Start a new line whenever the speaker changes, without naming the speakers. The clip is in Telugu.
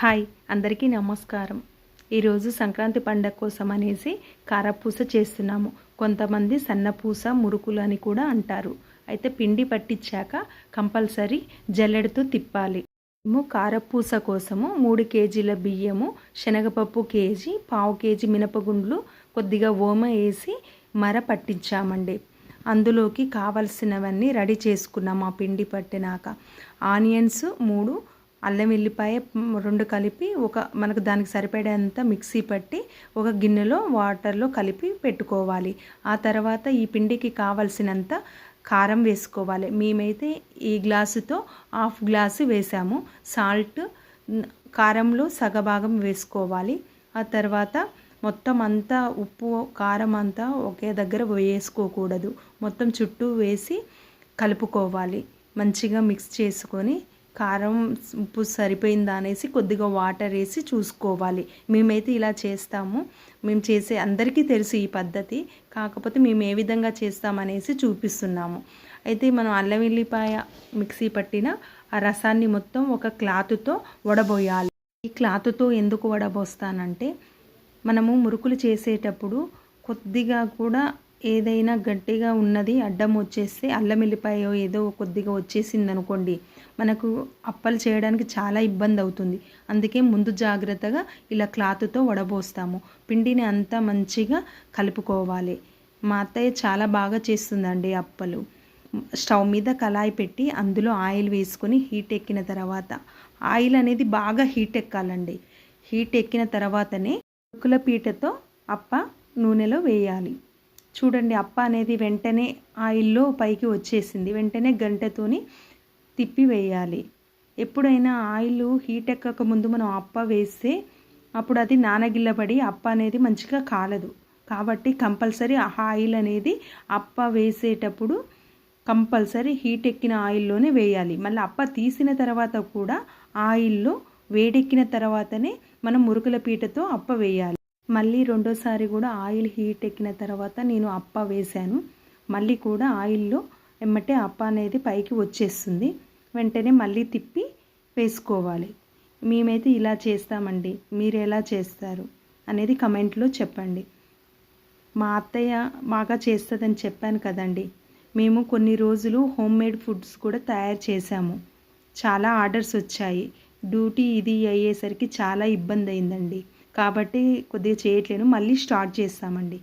హాయ్ అందరికీ నమస్కారం. ఈరోజు సంక్రాంతి పండగ కోసం అనేసి కారపూస చేస్తున్నాము. కొంతమంది సన్నపూస మురుకులు అని కూడా అంటారు. అయితే పిండి పట్టించాక కంపల్సరీ జల్లెడతో తిప్పాలి. మేము కారపూస కోసము మూడు కేజీల బియ్యము శనగపప్పు కేజీ పావు కేజీ మినపగుండ్లు కొద్దిగా ఓమ వేసి మర పట్టించామండి. అందులోకి కావలసినవన్నీ రెడీ చేసుకున్నాం ఆ పిండి పట్టినాక. ఆనియన్స్ మూడు అల్లం వెల్లిపాయ రెండు కలిపి ఒక మనకు దానికి సరిపడేంత మిక్సీ పట్టి ఒక గిన్నెలో వాటర్లో కలిపి పెట్టుకోవాలి. ఆ తర్వాత ఈ పిండికి కావలసినంత కారం వేసుకోవాలి. మేమైతే ఈ గ్లాసుతో హాఫ్ గ్లాసు వేసాము. సాల్ట్ కారంలో సగభాగం వేసుకోవాలి. ఆ తర్వాత మొత్తం అంతా ఉప్పు కారం అంతా ఒకే దగ్గర వేసుకోకూడదు. మొత్తం చుట్టూ వేసి కలుపుకోవాలి. మంచిగా మిక్స్ చేసుకొని కారం ఉప్పు సరిపోయిందా అనేసి కొద్దిగా వాటర్ వేసి చూసుకోవాలి. మేమైతే ఇలా చేస్తాము. మేము చేసే అందరికీ తెలుసు ఈ పద్ధతి. కాకపోతే మేము ఏ విధంగా చేస్తామనేసి చూపిస్తున్నాము. అయితే మనం అల్లం వెల్లిపాయ మిక్సీ పట్టిన ఆ రసాన్ని మొత్తం ఒక క్లాత్తో వడబోయాలి. ఈ క్లాత్తో ఎందుకు వడబోస్తానంటే మనము మురుకులు చేసేటప్పుడు కొద్దిగా కూడా ఏదైనా గట్టిగా ఉన్నది అడ్డం వచ్చేస్తే అల్లం వెల్లిపాయ ఏదో కొద్దిగా వచ్చేసింది అనుకోండి మనకు అప్పలు చేయడానికి చాలా ఇబ్బంది అవుతుంది. అందుకే ముందు జాగ్రత్తగా ఇలా క్లాత్తో వడబోస్తాము. పిండిని అంతా మంచిగా కలుపుకోవాలి. మా అత్తయ్య చాలా బాగా చేస్తుందండి అప్పలు. స్టవ్ మీద కళాయి పెట్టి అందులో ఆయిల్ వేసుకొని హీట్ ఎక్కిన తర్వాత ఆయిల్ అనేది బాగా హీట్ ఎక్కాలండి. హీట్ ఎక్కిన తర్వాతనే ఉక్కుల పీటతో అప్ప నూనెలో వేయాలి. చూడండి అప్ప అనేది వెంటనే ఆయిల్లో పైకి వచ్చేసింది. వెంటనే గంటతోని తిప్పి వేయాలి ఎప్పుడైనా ఆయిల్ హీట్ ఎక్కక ముందు మనం అప్ప వేస్తే అప్పుడు అది నానగిల్లబడి అప్ప అనేది మంచిగా కాలదు. కాబట్టి కంపల్సరీ ఆ ఆయిల్ అనేది అప్ప వేసేటప్పుడు కంపల్సరీ హీట్ ఎక్కిన ఆయిల్లోనే వేయాలి. మళ్ళీ అప్ప తీసిన తర్వాత కూడా ఆయిల్లో వేడెక్కిన తర్వాతనే మనం మురుకుల పీటతో అప్ప వేయాలి. మళ్ళీ రెండోసారి కూడా ఆయిల్ హీట్ ఎక్కిన తర్వాత నేను అప్ప వేశాను. మళ్ళీ కూడా ఆయిల్లో ఎమ్మటే అప్ప అనేది పైకి వచ్చేస్తుంది. వెంటనే మళ్ళీ తిప్పి వేసుకోవాలి. మేమైతే ఇలా చేస్తామండి. మీరు ఎలా చేస్తారు అనేది కమెంట్లో చెప్పండి. మా అత్తయ్య బాగా చేస్తుందని చెప్పాను కదండి. మేము కొన్ని రోజులు హోమ్ మేడ్ ఫుడ్స్ కూడా తయారు చేశాము. చాలా ఆర్డర్స్ వచ్చాయి. డ్యూటీ ఇది అయ్యేసరికి చాలా ఇబ్బంది అయిందండి. కాబట్టి కొద్దిగా చేయట్లేను మళ్ళీ స్టార్ట్ చేస్తామండి.